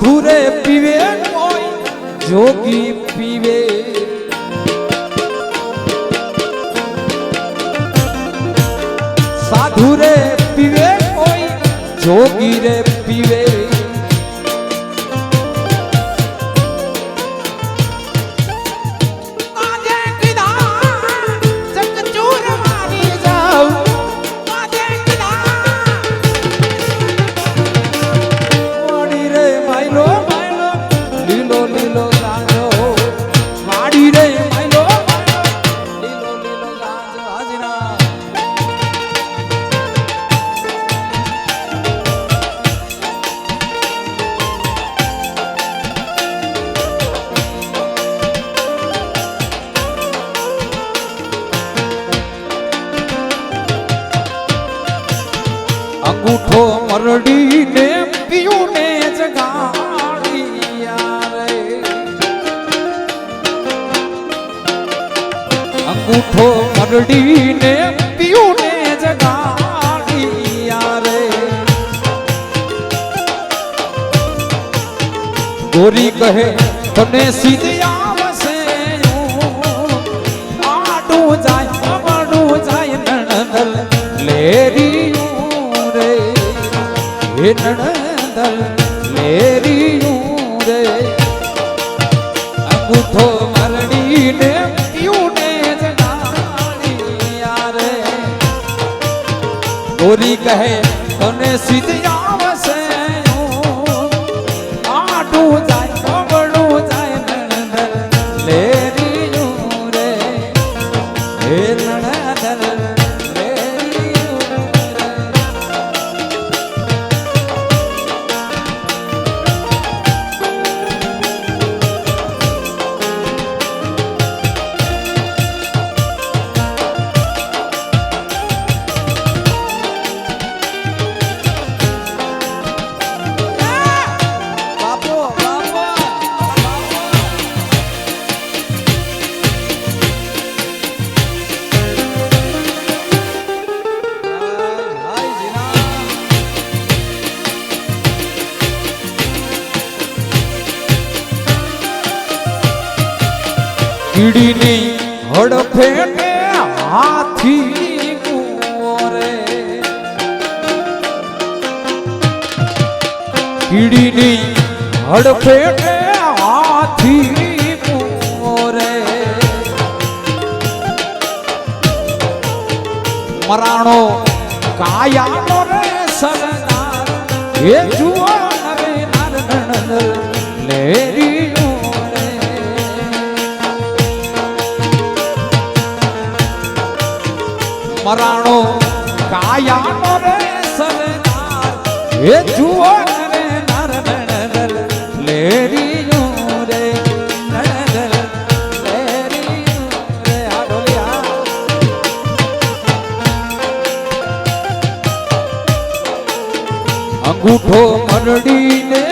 સાધુ રે પીવે જોગી પીવે. સાધુ રે પીવે કોઈ જોગી રે પીવે. મરડીને પીયું ને જગાડિયા રે. ગોરી કહે, તને સીધી આવશે આડું જાય અવડું જાય નણદલ લેરિયું રે. હે નણદલ લેરિયું રે. અંગૂઠો ગોરી કહે તને સીધી કીડીની હડફે હાથી કીડીની હડફે હાથી મરાણો કાયાનો રે સરદાર એ જુઓ નરે નર લેરીયો રે મરાણો કાયાનો રે સરદાર એ જુઓ નરે, નર નર. રે, નર લેરીયો રે, આ ઢોલિયા અંગૂઠો મરડીને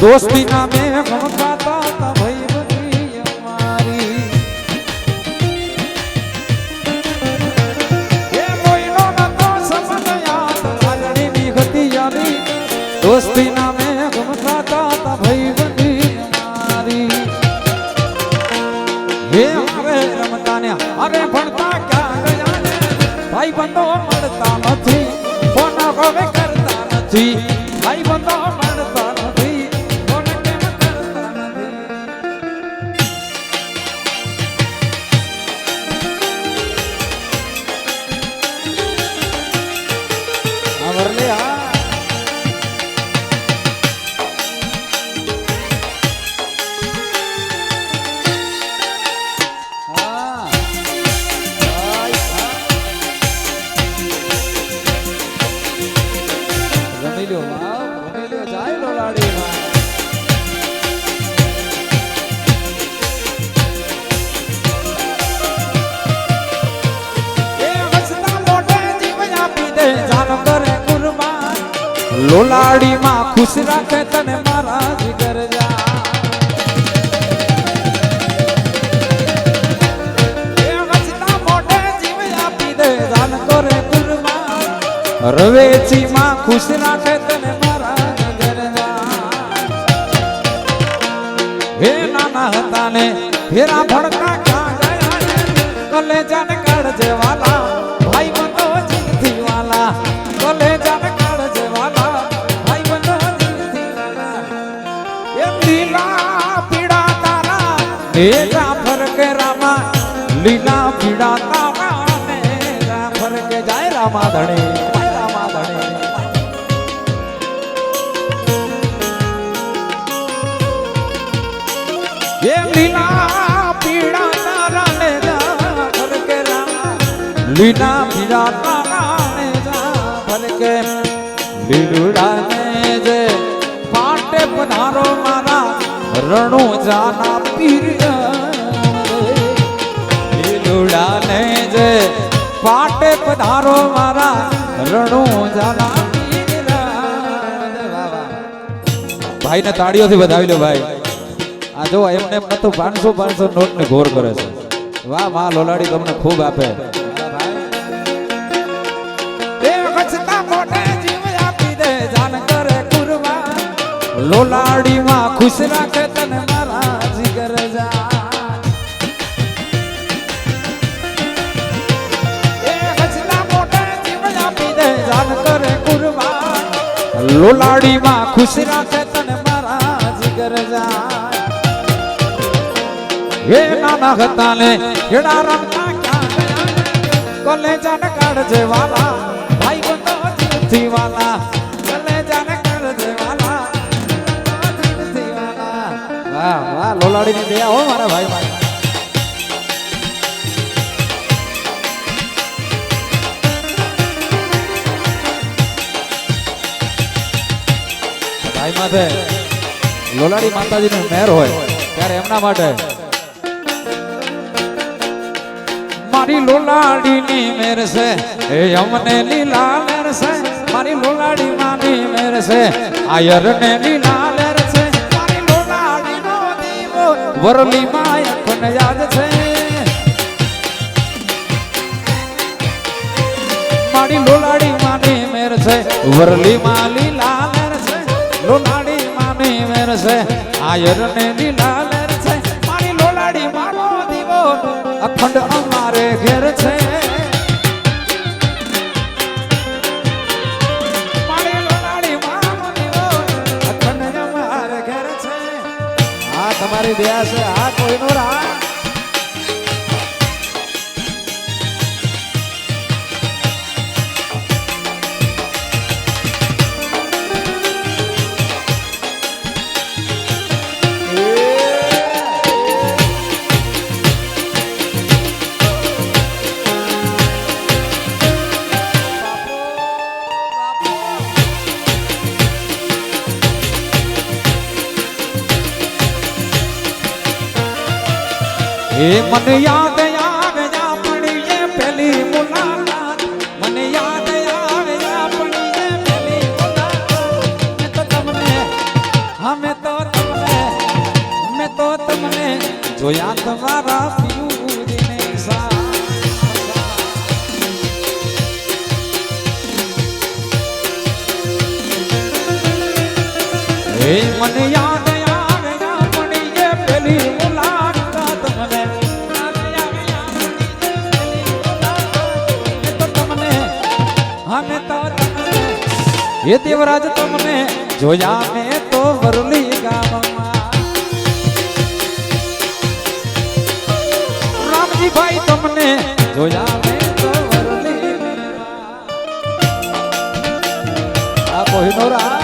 દોસ્તી ના મેં ભમકાતા તા ભાઈ બની અમારી. એ કોઈનો નતો સંબંધ યાદ ચાલણી ની યારી દોસ્તી ના મેં ભમકાતા તા ભાઈ બની અમારી. હે મારે રમતા ને ભણતા ક્યાં ભાઈ બંધો મળતા નથી. ફોન કરતા નથી. ભાઈ બંધો મળતા લોલાડી માં ખુશ રાખે તને મારા જીગર જા. રવેચી માં ખુશ રાખે તને મારા નગર હે નાના હતા ને, ફેરા ભડકા ગયા ને? કાઢ કાઢજે તારા ને જાફર કે રામા લીલા પીડા કામાને ને જાફર કે જાય રામા ધણે. લીલા પીડા તારા રણુ જાના પીર લીલુડા ને જે પાટે પધારો મારા રણુ જાના ભાઈને તાળીઓથી વધાવી લો ભાઈ. આ જો એમને એમ નતું, પાંચસો પાંચસો નોટ ને ઘોર કરે છે. વાહ વાહ, લોલાડી તમને ખૂબ આપે. એ ખુશ રાખે તને મારા જીગર કુરબાન. લોલાડી માં ખુશ રાખે તને મારા જીગર જા હે નાના હતા ને ખેડા રમતા ક્યાં ગયા? કોલેજાન કાઢજે વાલા ભાઈ બંધો જીવથી વાલા. વાહ વાહ, લોલાડીની દયા હો મારા ભાઈ મારા. ભાઈ માથે લોલાડી માતાજીનું મહેર હોય, ત્યારે એમના માટે મારી લોલાડીની મેર છે. એ અમને લીલા મેર છે. મારી લોલાડી માની મેર છે. આયર ને લીલા વરલી માય અખંડ યાદ છે? મારી લોલાડી માને મેર છે. વરલી માં લીલા મેર છે. લોલાડી માને મેર છે. આયર ને લીલા મેર છે. મારી લોલાડી મારો દીવો અખંડ અમારે તમારી દયા છે. આ કોઈનો રા એ મને યાદ આવે આપણી એ પેલી મુલાકાત. મને યાદ આવે આપણી એ પેલી મુલાકાત. મેં તો તમને અમે તો તમને, મેં તો તમને જોયા યાદ આવે પેલી એ દેવરાજ તમને જોયા મેં તો વરલી ગામમાં રામજી ભાઈ તમને જોયા મેં તો વરલી આ કોહિનોરા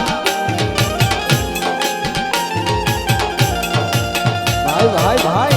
ભાઈ ભાઈ ભાઈ